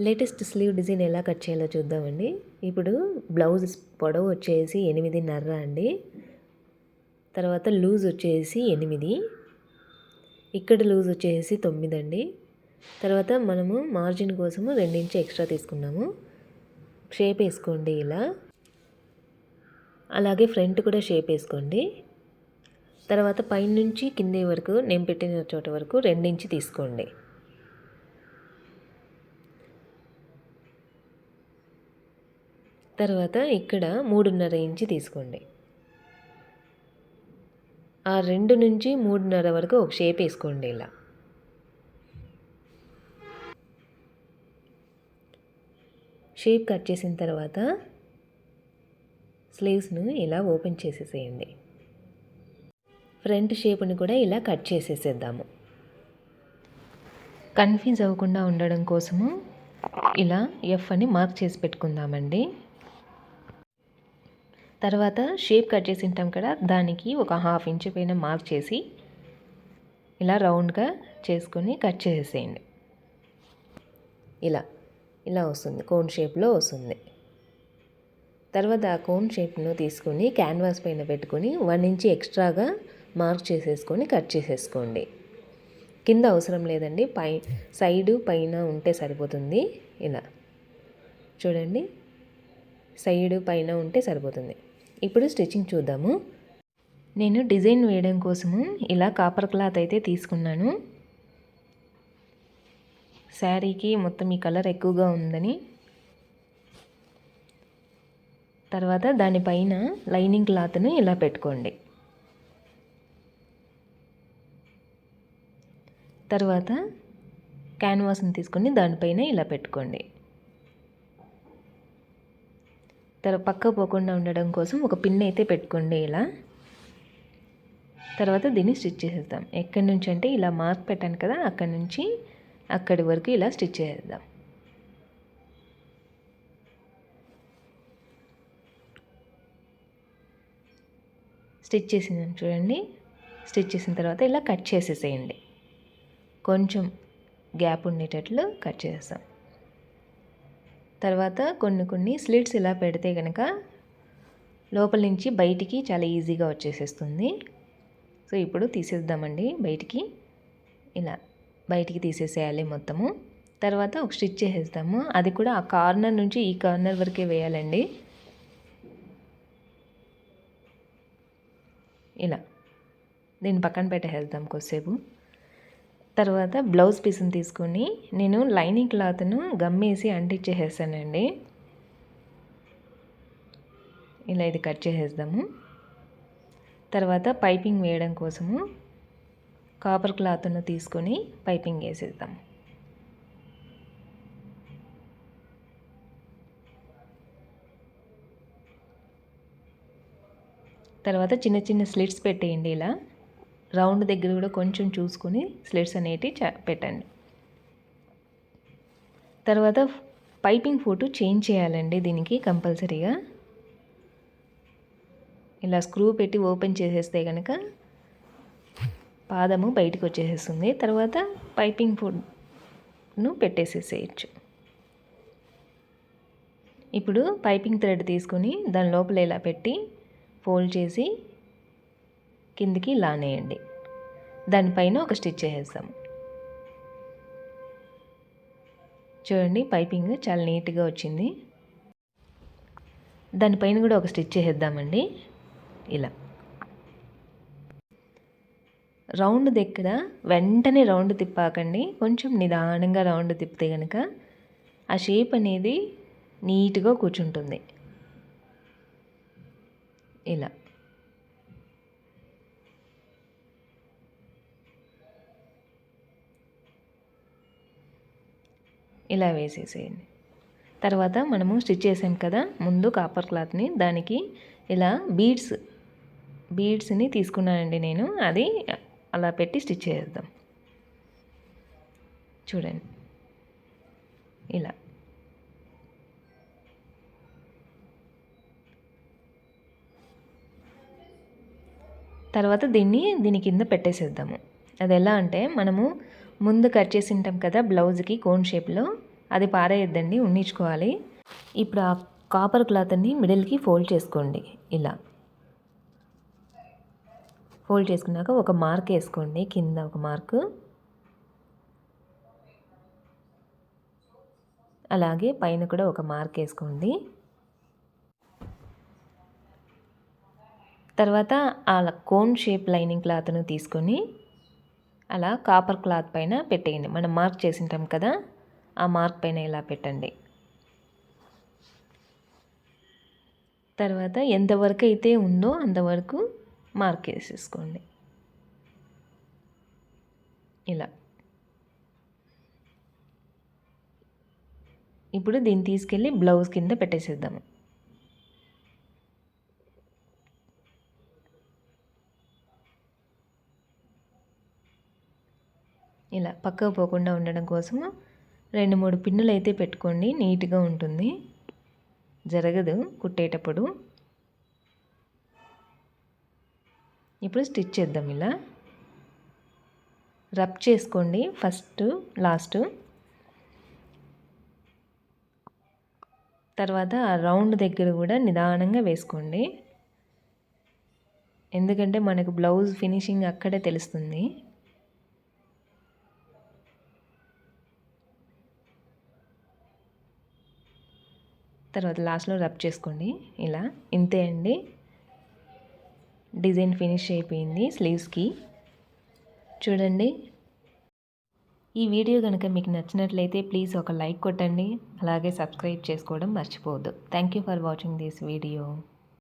Latest sleeve design ఎలా cut చేయాలో చూద్దామండి. ఇప్పుడు బ్లౌజ్ పొడవు వచ్చేసి ఎనిమిదిన్నర అండి. తర్వాత లూజ్ వచ్చేసి ఎనిమిది. ఇక్కడ లూజ్ వచ్చేసి తొమ్మిది అండి. తర్వాత మనము మార్జిన్ కోసము రెండించి ఎక్స్ట్రా తీసుకున్నాము. షేప్ వేసుకోండి ఇలా. అలాగే ఫ్రంట్ కూడా షేప్ వేసుకోండి. తర్వాత పైనుంచి కింది వరకు నేను పెట్టిన చోట వరకు రెండించి తీసుకోండి. తర్వాత ఇక్కడ మూడున్నర ఇంచి తీసుకోండి. ఆ రెండు నుంచి మూడున్నర వరకు ఒక షేప్ వేసుకోండి ఇలా. షేప్ కట్ చేసిన తర్వాత స్లీవ్స్ను ఇలా ఓపెన్ చేసేసేయండి. ఫ్రంట్ షేప్ని కూడా ఇలా కట్ చేసేసేద్దాము. కన్ఫ్యూజ్ అవ్వకుండా ఉండడం కోసము ఇలా ఎఫ్ అని మార్క్ చేసి పెట్టుకుందామండి. తర్వాత షేప్ కట్ చేసి ఉంటాం కదా దానికి ఒక హాఫ్ ఇంచ్ పైన మార్క్ చేసి ఇలా రౌండ్గా చేసుకొని కట్ చేసేయండి. ఇలా ఇలా వస్తుంది కోన్ షేప్లో వస్తుంది. తర్వాత ఆ కోన్ షేప్ను తీసుకొని క్యాన్వాస్ పైన పెట్టుకొని వన్ ఇంచ్ ఎక్స్ట్రాగా మార్క్ చేసేసుకొని కట్ చేసేసుకోండి. కింద అవసరం లేదండి పై సైడు పైన ఉంటే సరిపోతుంది. ఇలా చూడండి. సైడు పైన ఉంటే సరిపోతుంది. ఇప్పుడు స్టిచ్చింగ్ చూద్దాము. నేను డిజైన్ వేయడం కోసము ఇలా కాపర్ క్లాత్ అయితే తీసుకున్నాను. శారీకి మొత్తం ఈ కలర్ ఎక్కువగా ఉందని. తర్వాత దానిపైన లైనింగ్ క్లాత్ను ఇలా పెట్టుకోండి. తర్వాత క్యాన్వాస్ని తీసుకొని దానిపైన ఇలా పెట్టుకోండి. తర్వాత పక్క పోకుండా ఉండడం కోసం ఒక పిన్ అయితే పెట్టుకోండి ఇలా. తర్వాత దీన్ని స్టిచ్ చేసేద్దాం. ఎక్కడి నుంచి అంటే ఇలా మార్క్ పెట్టాను కదా అక్కడి నుంచి అక్కడి వరకు ఇలా స్టిచ్ చేసేద్దాం. స్టిచ్ చేసిందని చూడండి. స్టిచ్ చేసిన తర్వాత ఇలా కట్ చేసేసేయండి. కొంచెం గ్యాప్ ఉండేటట్లు కట్ చేస్తాం తర్వాత కొన్ని కొన్ని స్లిట్స్ ఇలా పెడితే కనుక లోపల నుంచి బయటికి చాలా ఈజీగా వచ్చేసేస్తుంది. సో ఇప్పుడు తీసేద్దామండి బయటికి. ఇలా బయటికి తీసేసేయాలి మొత్తము. తర్వాత ఒక స్టిచ్ చేసేస్తాము అది కూడా ఆ కార్నర్ నుంచి ఈ కార్నర్ వరకే వేయాలండి. ఇలా దీన్ని పక్కన పెట్టేసేద్దాం కొద్దిసేపు. తర్వాత బ్లౌజ్ పీస్ని తీసుకొని నేను లైనింగ్ క్లాత్ను గమ్మేసి అంటించేసేసానండి ఇలా ఇది కట్ చేసేద్దాము. తర్వాత పైపింగ్ వేయడం కోసము కాపర్ క్లాత్ను తీసుకొని పైపింగ్ వేసేద్దాం తర్వాత చిన్న చిన్న స్లిట్స్ పెట్టేయండి ఇలా. రౌండ్ దగ్గర కూడా కొంచెం చూసుకొని స్లిట్స్ అనేటివి పెట్టండి. తర్వాత పైపింగ్ ఫోటో చేంజ్ చేయాలండి దీనికి కంపల్సరీగా. ఇలా స్క్రూ పెట్టి ఓపెన్ చేసేస్తే కనుక పాదము బయటకు వచ్చేసేస్తుంది. తర్వాత పైపింగ్ ఫుడ్ను పెట్టేసేసేయచ్చు. ఇప్పుడు పైపింగ్ థ్రెడ్ తీసుకొని దాని లోపల ఇలా పెట్టి ఫోల్డ్ చేసి కిందికి లానేయండి దానిపైన ఒక స్టిచ్ చేసేస్తాం చూడండి పైపింగ్ చాలా నీట్గా వచ్చింది. దానిపైన కూడా ఒక స్టిచ్ చేసేద్దామండి. ఇలా. రౌండ్ దగ్గర వెంటనే రౌండ్ తిప్పాకండి. కొంచెం నిదానంగా రౌండ్ తిప్పితే కనుక ఆ షేప్ అనేది నీట్గా కూర్చుంటుంది. ఇలా. ఇలా వేసేసేయండి. తర్వాత మనము స్టిచ్ చేసాం కదా ముందు కాపర్ క్లాత్ని దానికి ఇలా బీడ్స్ బీడ్స్ని తీసుకున్నానండి నేను అది అలా పెట్టి స్టిచ్ చేద్దాం చూడండి. ఇలా. తర్వాత దీన్ని దీని కింద పెట్టేసేద్దాము. అది ఎలా అంటే మనము ముందు కట్ చేసి ఉంటాం కదా బ్లౌజ్కి కోన్ షేప్లో. అది పారేయద్దండి ఉండించుకోవాలి ఇప్పుడు ఆ కాపర్ క్లాత్ని మిడిల్కి ఫోల్డ్ చేసుకోండి ఇలా. ఫోల్డ్ చేసుకున్నాక ఒక మార్క్ వేసుకోండి కింద ఒక మార్కు. అలాగే పైన కూడా ఒక మార్క్ వేసుకోండి. తర్వాత ఆ కోన్ షేప్ లైనింగ్ క్లాత్ను తీసుకొని అలా కాపర్ క్లాత్ పైన పెట్టేయండి. మనం మార్క్ చేసింటాం కదా ఆ మార్క్ పైన ఇలా పెట్టండి. తర్వాత ఎంతవరకు అయితే ఉందో అంతవరకు మార్క్ వేసేసుకోండి ఇలా. ఇప్పుడు దీన్ని తీసుకెళ్ళి బ్లౌజ్ కింద పెట్టేసేద్దాము. ఇలా పక్కకు పోకుండా ఉండడం కోసము రెండు మూడు పిన్నులు అయితే పెట్టుకోండి నీట్గా ఉంటుంది. జరగదు కుట్టేటప్పుడు. ఇప్పుడు స్టిచ్ చేద్దాం ఇలా. రబ్ చేసుకోండి ఫస్ట్ లాస్ట్. తర్వాత రౌండ్ దగ్గర కూడా నిదానంగా వేసుకోండి. ఎందుకంటే మనకు బ్లౌజ్ ఫినిషింగ్ అక్కడే తెలుస్తుంది. తర్వాత లాస్ట్లో రబ్ చేసుకోండి. ఇలా ఇంతే అండి. డిజైన్ ఫినిష్ అయిపోయింది స్లీవ్స్కి. చూడండి. ఈ వీడియో కనుక మీకు నచ్చినట్లయితే ప్లీజ్ ఒక లైక్ కొట్టండి. అలాగే సబ్స్క్రైబ్ చేసుకోవడం మర్చిపోవద్దు. Thank you for watching this video.